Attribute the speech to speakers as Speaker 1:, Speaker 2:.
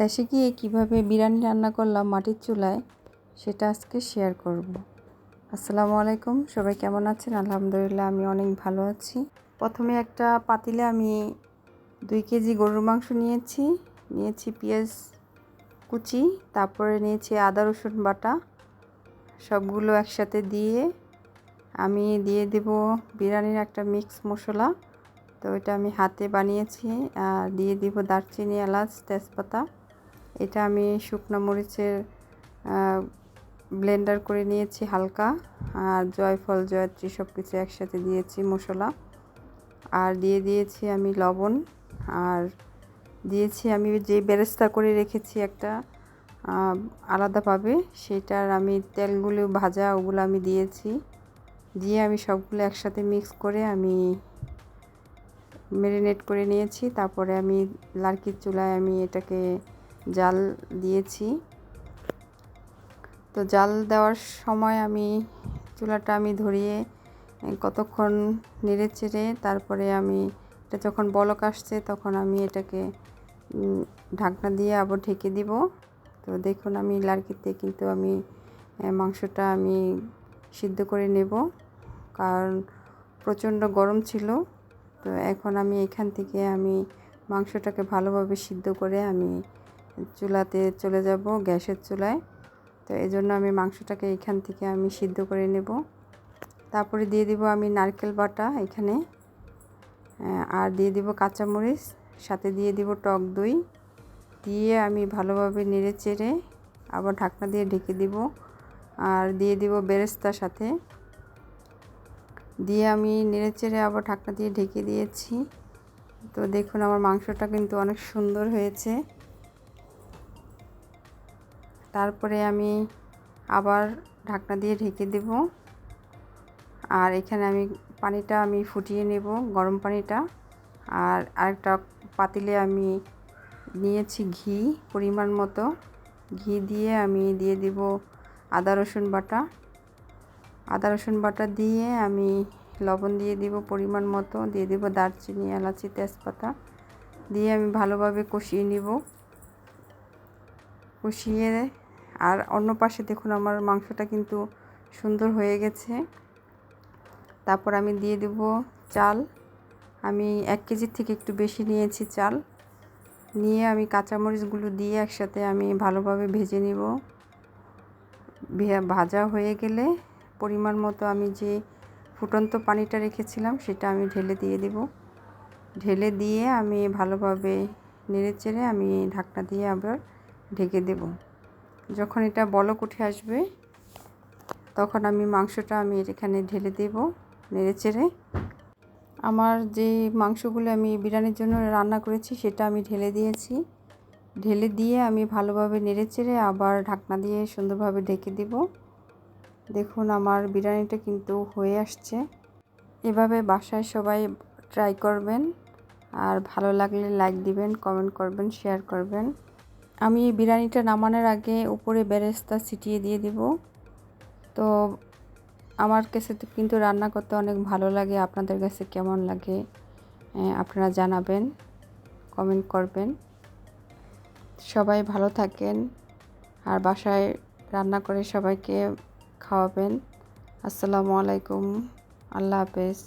Speaker 1: দেশে গিয়ে কীভাবে বিরিয়ানি রান্না করলাম মাটির চুলায়, সেটা আজকে শেয়ার করব। আসসালামু আলাইকুম, সবাই কেমন আছেন? আলহামদুলিল্লাহ, আমি অনেক ভালো আছি। প্রথমে একটা পাতিলে আমি দুই কেজি গরুর মাংস নিয়েছি নিয়েছি পেঁয়াজ কুচি, তারপরে নিয়েছি আদা, রসুন বাটা, সবগুলো একসাথে দিয়ে আমি দিয়ে দেব বিরিয়ানির একটা মিক্স মশলা। তো এটা আমি হাতে বানিয়েছি, আর দিয়ে দিব দারচিনি, এলাচ, তেজপাতা। এটা আমি শুকনো মরিচের ব্লেন্ডার করে নিয়েছি হালকা, আর জয়ফল, জয়ত্রী সব কিছু একসাথে দিয়েছি মশলা। আর দিয়ে দিয়েছি আমি লবণ, আর দিয়েছি আমি যে বেরেস্তা করে রেখেছি একটা আলাদাভাবে সেটার আমি তেলগুলো ভাজা ওগুলো আমি দিয়েছি। দিয়ে আমি সবগুলো একসাথে মিক্স করে আমি ম্যারিনেট করে নিয়েছি। তারপরে আমি লার্কির চুলায় আমি এটাকে জাল দিয়েছি। তো জাল দেওয়ার সময় আমি চুলাটা আমি ধরিয়ে কতক্ষণ নেড়ে চেড়ে তারপরে আমি, এটা যখন বলক আসছে তখন আমি এটাকে ঢাকনা দিয়ে আবার ঢেকে দিব। তো দেখুন আমি লার্কিতে কিন্তু আমি মাংসটা আমি সিদ্ধ করে নেব। কারণ প্রচণ্ড গরম ছিল। তো এখন আমি এখান থেকে আমি মাংসটাকে ভালোভাবে সিদ্ধ করে আমি চুলাতে চলে যাব, গ্যাসের চুলায়। তো এই জন্য আমি মাংসটাকে এখান থেকে আমি সিদ্ধ করে নেব। তারপরে দিয়ে দিব আমি নারকেল বাটা এখানে। আর দিয়ে দিব কাঁচামরিচ, সাথে দিয়ে দিব টক দই। দিয়ে আমি ভালোভাবে নেড়ে চেড়ে আবার ঢাকনা দিয়ে ঢেকে দিব। আর দিয়ে দিব বেরেস্তার সাথে। দিয়ে আমি নেড়ে চেড়ে আবার ঢাকনা দিয়ে ঢেকে দিয়েছি। তো দেখুন আমার মাংসটা কিন্তু অনেক সুন্দর হয়েছে। তারপরে আমি আবার ঢাকনা দিয়ে ঢেকে দেব। আর এখানে আমি পানিটা আমি ফুটিয়ে নেব, গরম পানিটা। আর আরেকটা পাতিলে আমি নিয়েছি ঘি পরিমাণ মতো। ঘি দিয়ে আমি দিয়ে দিব আদা, রসুন বাটা। আদা, রসুন বাটা দিয়ে আমি লবণ দিয়ে দিব পরিমাণ মতো। দিয়ে দেব দারচিনি, এলাচি, তেজপাতা। দিয়ে আমি ভালোভাবে কষিয়ে নিব। কষিয়ে আর অন্য পাশে দেখুন আমার মাংসটা কিন্তু সুন্দর হয়ে গেছে। তারপর আমি দিয়ে দেব চাল। আমি এক কেজির থেকে একটু বেশি নিয়েছি চাল। নিয়ে আমি কাঁচামরিচগুলো দিয়ে একসাথে আমি ভালোভাবে ভেজে নিব। ভাজা হয়ে গেলে পরিমাণ মতো আমি যে ফুটন্ত পানিটা রেখেছিলাম সেটা আমি ঢেলে দিয়ে দেব। ঢেলে দিয়ে আমি ভালোভাবে নেড়ে চেড়ে আমি ঢাকনা দিয়ে আবার ঢেকে দেব। যখন এটা বলক উঠে আসবে, তখন আমি মাংসটা আমি এখানে ঢেলে দেব নেড়ে চেড়ে। আমার যে মাংসগুলো আমি বিরিয়ানির জন্য রান্না করেছি, সেটা আমি ঢেলে দিয়েছি। ঢেলে দিয়ে আমি ভালোভাবে নেড়ে চেড়ে আবার ঢাকনা দিয়ে সুন্দরভাবে ঢেকে দেব। দেখুন, আমার বিরিয়ানিটা কিন্তু হয়ে আসছে। এভাবে বাসায় সবাই ট্রাই করবেন। আর ভালো লাগলে লাইক দিবেন কমেন্ট করবেন শেয়ার করবেন। আমি এই বিরিয়ানিটা নামানোর আগে উপরে বেরেস্তা ছিটিয়ে দিয়ে দিব। তো আমার কাছে কিন্তু রান্না করতে অনেক ভালো লাগে। আপনাদের কাছে কেমন লাগে আপনারা জানাবেন, কমেন্ট করবেন। সবাই ভালো থাকেন আর বাসায় রান্না করে সবাইকে খাওয়াবেন। আসসালামু আলাইকুম, আল্লাহ হাফেজ।